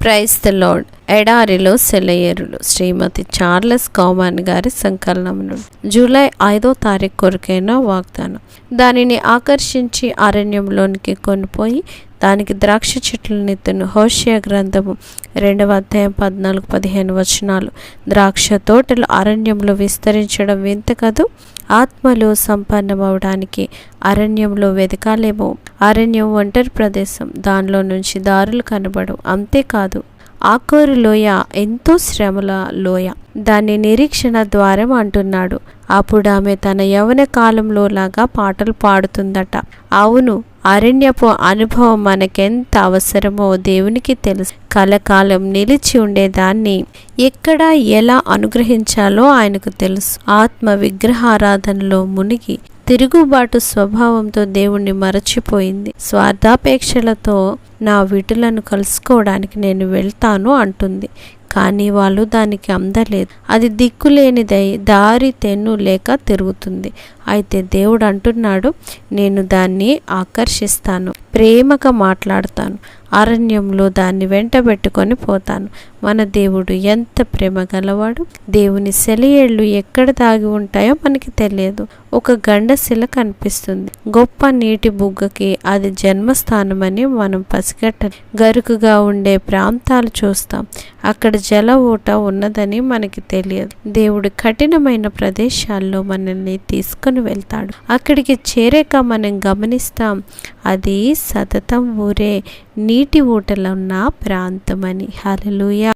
Praise the Lord. ఎడారిలో సెలయేరులు శ్రీమతి Charles కౌమాన్ గారి సంకలనం జూలై ఐదో తారీఖు కొరకైన వాగ్దానం. దానిని ఆకర్షించి అరణ్యంలోనికి కొనిపోయి దానికి ద్రాక్ష చెట్ల నెత్తును హోషియా గ్రంథము రెండవ అధ్యాయం పద్నాలుగు పదిహేను వచనాలు. ద్రాక్ష తోటలు అరణ్యంలో విస్తరించడం వింత కదూ? ఆత్మలు సంపన్నమవడానికి అరణ్యంలో వెతకాలేమో? అరణ్యం ఒంటరి ప్రదేశం. దానిలో నుంచి దారులు కనబడవు. అంతేకాదు ఆకోరు లోయ ఎంతో శ్రమల లోయ. దాన్ని నిరీక్షణ ద్వారం అంటున్నాడు. అప్పుడు ఆమె తన యవన కాలంలో లాగా పాటలు పాడుతుందట. అవును అరణ్యపు అనుభవం మనకెంత అవసరమో దేవునికి తెలుసు. కలకాలం నిలిచి ఉండేదాన్ని ఎక్కడ ఎలా అనుగ్రహించాలో ఆయనకు తెలుసు. ఆత్మ విగ్రహారాధనలో మునిగి తిరుగుబాటు స్వభావంతో దేవుణ్ణి మరచిపోయింది. స్వార్థాపేక్షలతో నా విటులను కలుసుకోవడానికి నేను వెళ్తాను అంటుంది. కానీ వాళ్ళు దానికి అందలేదు. అది దిక్కులేనిదై దారి తెన్ను లేక తిరుగుతుంది. అయితే దేవుడు అంటున్నాడు నేను దాన్ని ఆకర్షిస్తాను ప్రేమగా మాట్లాడతాను అరణ్యంలో దాన్ని వెంటబెట్టుకొని పోతాను. మన దేవుడు ఎంత ప్రేమ గలవాడు? దేవుని సెలయేళ్ళు ఎక్కడ దాగి ఉంటాయో మనకి తెలియదు. ఒక గండశిల కనిపిస్తుంది. గొప్ప నీటి బుగ్గకి అది జన్మస్థానమని మనం పసి పసిగట్ట గరుకుగా ఉండే ప్రాంతాలు చూస్తాం. అక్కడ జల ఊట ఉన్నదని మనకి తెలియదు. దేవుడు కఠినమైన ప్రదేశాల్లో మనల్ని తీసుకుని వెళ్తాడు. అక్కడికి చేరాక మనం గమనిస్తాం అది సతతం ఊరే నీటి ఊటలున్న ప్రాంతమని. హలలుయ